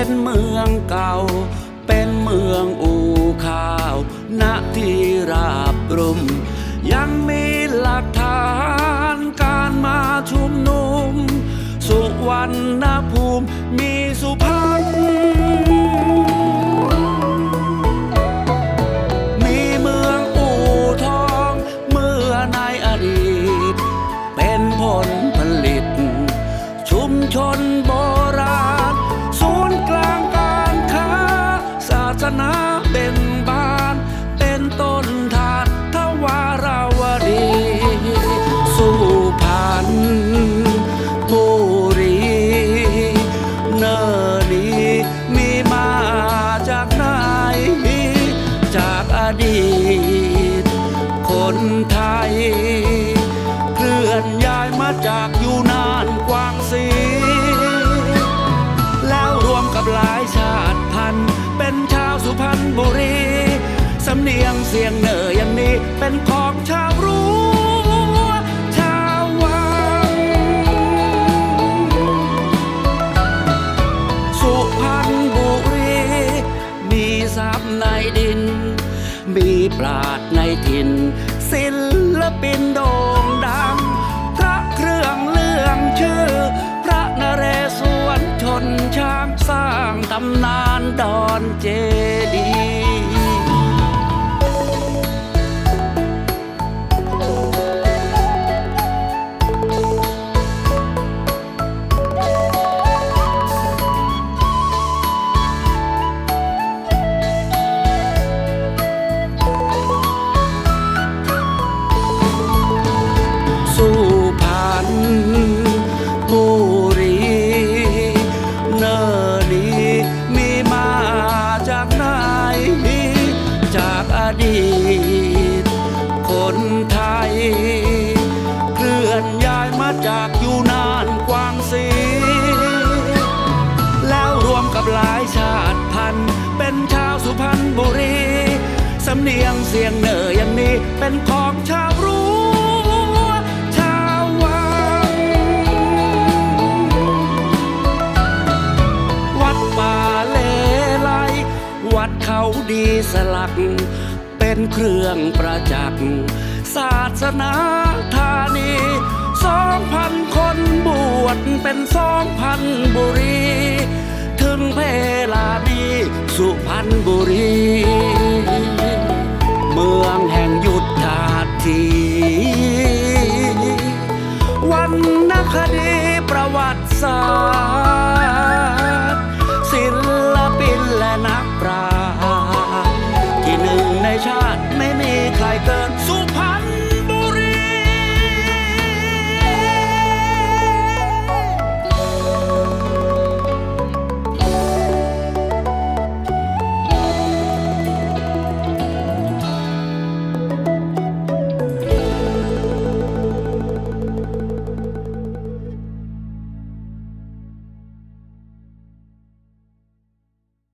เป็นเมืองเก่า เป็นเมืองอู่ข้าวณที่ราบรุ่ม ยังมีหลักฐานการมาชุมนุม สุวรรณภูมิมีสุพรรณมีเมืองอู่ทองเมื่อในอดีต เป็นผลผลิต ชุมชนโบ ดีต คนไทย เคลื่อนย้ายมาจากอยู่นานกวางสีแล้วรวมกับหลายชาติพันธุ์ เป็นชาวสุพรรณบุรี สำเนียงเสียงเหน่ออย่างนี้เป็นของชาวรู้ชาววังสุพรรณบุรีมีทรัพย์ในดิน มีปราดในถิ่น ศิลปินโด่งดัง พระเครื่องเรื่องชื่อ พระนเรศวรชนช้างสร้างตำนานดอนเจดีย์ หลายชาติพันธุ์เป็นชาวสุพรรณบุรี สำเนียงเสียงเหน่ออย่างนี้เป็นของชาวรู้ ชาววัง วัดป่าเลไลวัดเขาดีสลัก เป็นเครื่องประจักษ์ศาสนาธานีสองพันคนบวชเป็นสองพันบุรีาดีสุพรรณบุรี เมืองแห่งยุทธาทีวันนคดีประวัติศาสตร์